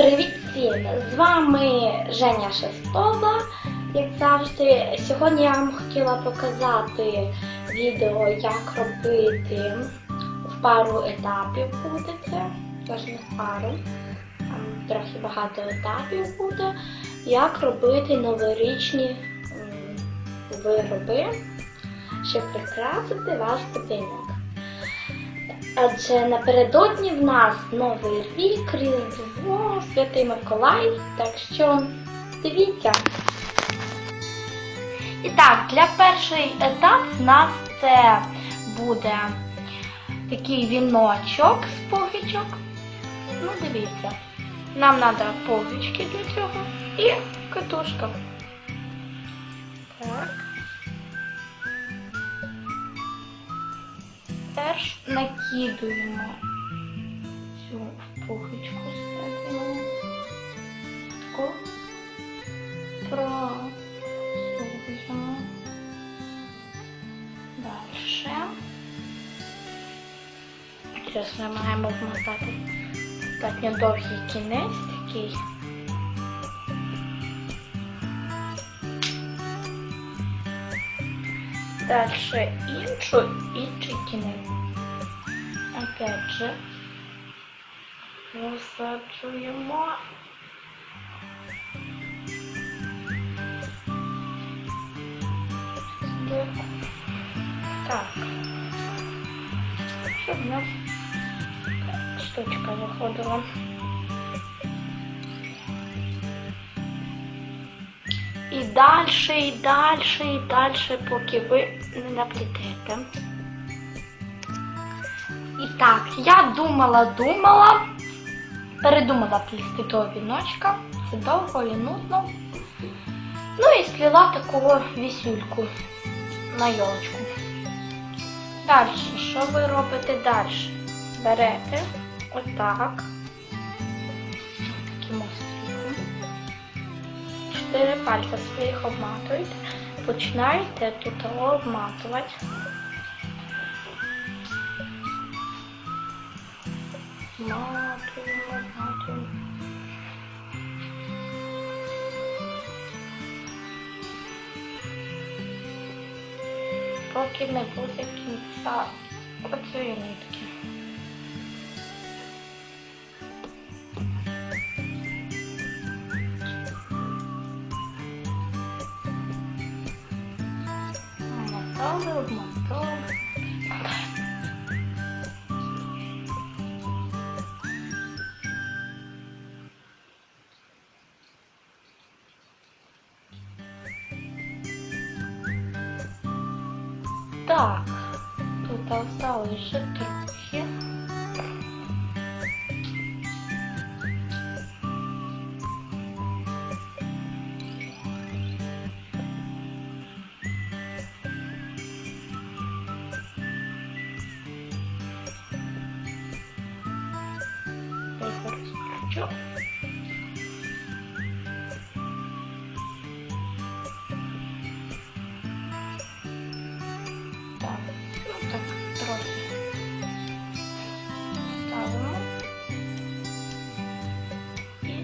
Привіт всім! З вами Женя Шестова. Як завжди, сьогодні я вам хотіла показати відео, як робити в пару етапів буде це. Тож в пару. Там трохи багато етапів буде. Як робити новорічні вироби, щоб прикрасити ваш будинок. Адже напередодні в нас Новий рік, Різдво, Святий Миколай, так що дивіться. І так, для перший етап в нас це буде такий віночок з пуговичок. Ну, дивіться. Нам треба пуговички для цього і катушка. Так. Теж накидуємо цю пухочку ставимо. Таку просовуємо. Дальше. Зараз ми маємо вмотати достатньо довгий кінець такий. Дальше іншу, інший кінець. Опять же, розсаджуємо. Так. Щоб у нас штучка виходила. І далі, і далі, і далі, поки ви не наплетете. І так, я думала, думала, передумала плісти того віночка. Це довго і нудно. Ну і спліла таку вісюльку на йолочку. Далі, що ви робите далі? Берете отак, таким остріком. Чотири пальця своїх обматуєте. Починаєте тут обматувати. Матуємо, матуємо. Поки не буде кінця оцієї нитки. Обмотали, обмотали. Так, тут осталось ще трохи. Розкручу. Так, ну так трохи ставимо і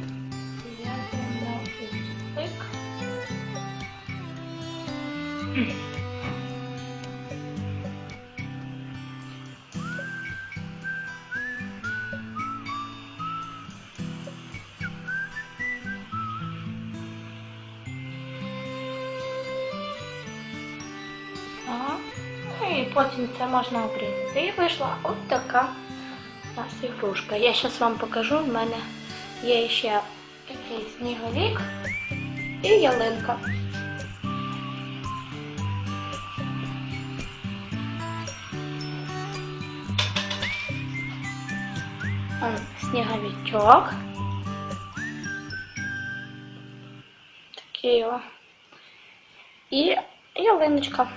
і потім це можна обрізати. І вийшла от така у нас ігрушка. Я зараз вам покажу. В мене є ще такий сніговік і ялинка. Он сніговичок. Такий о. І ялиночка.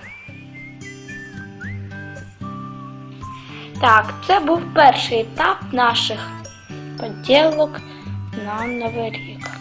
Так, це був перший етап наших поділок на Новий рік.